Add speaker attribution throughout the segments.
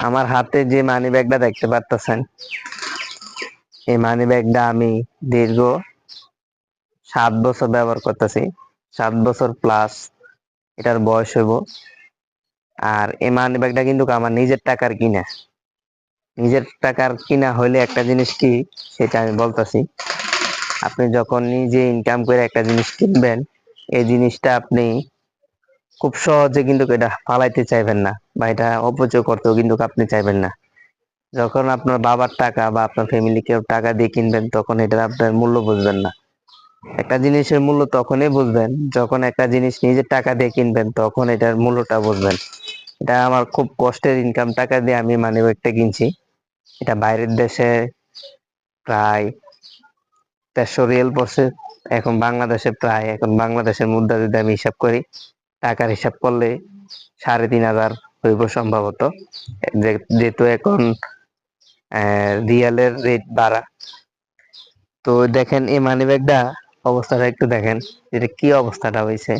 Speaker 1: আমার হাতে যে মানি ব্যাগটা দেখতে পারতেছেন, এই মানি ব্যাগটা আমি দীর্ঘ সাত বছর ব্যবহার করতেছি, সাত বছর প্লাস এটার বয়স হইব। আর এই মানি ব্যাগটা কিন্তু আমার নিজের টাকার কিনা। নিজের টাকার কিনা হইলে একটা জিনিস কি, সেটা আমি বলতেছি। আপনি যখন নিজে ইনকাম করে একটা জিনিস কিনবেন, এই জিনিসটা আপনি খুব সহজে কিন্তু এটা ফালাইতে চাইবেন না বা এটা অপচয় করতেও কিন্তু আপনি চাইবেন না। যখন আপনার বাবার টাকা বা আপনার ফ্যামিলি কেউ টাকা দিয়ে কিনবেন, তখন এটার আপনার মূল্য বুঝবেন না। একটা জিনিসের মূল্য তখনই বুঝবেন, যখন একটা জিনিস নিজের টাকা দিয়ে কিনবেন, তখন এটার মূল্যটা বুঝবেন। এটা আমার খুব কষ্টের ইনকাম টাকা দিয়ে আমি মানি ব্যাগটা কিনছি। এটা বাইরের দেশে প্রায় দেড়শো রিয়েল পড়ছে এখন বাংলাদেশে প্রায়, এখন বাংলাদেশের মুদ্রা যদি আমি হিসাব করি টাকার হিসাব করলে সাড়ে তিন হাজার হইব সম্ভবত। যেহেতু এখন রিয়ালের রেট বাড়া। তো দেখেন, এই মানি ব্যাগটা অবস্থাটা একটু দেখেন, এটা কি অবস্থাটা হয়েছে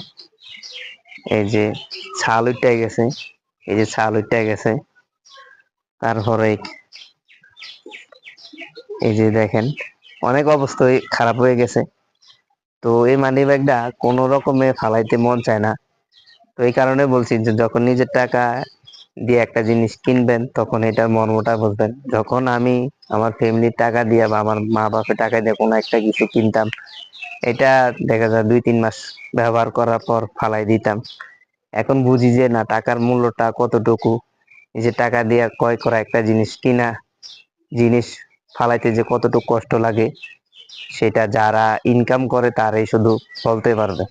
Speaker 1: এই যে ছাল উঠে গেছে, এই যে ছাল উঠে গেছে। তারপরে এই যে দেখেন, অনেক অবস্থা খারাপ হয়ে গেছে। তো এই মানি ব্যাগটা কোনো রকমে ফালাইতে মন চায় না। তো এই কারণে বলছি যে যখন নিজের টাকা দিয়ে একটা জিনিস কিনবেন, তখন এটার মর্মটা বুঝবেন। যখন আমি আমার ফ্যামিলির টাকা দিয়ে বা আমার মা বাপের টাকা দিয়ে কোনো একটা কিছু কিনতাম, এটা দেখা যায় দুই, তিন মাস ব্যবহার করার পর ফালাই দিতাম। এখন বুঝি যে না, টাকার মূল্যটা কতটুকু? নিজের টাকা দিয়ে ক্রয় করা একটা জিনিস কিনা, জিনিস ফালাইতে যে কতটুকু কষ্ট লাগে, সেটা যারা ইনকাম করে তারাই শুধু বলতে পারবে।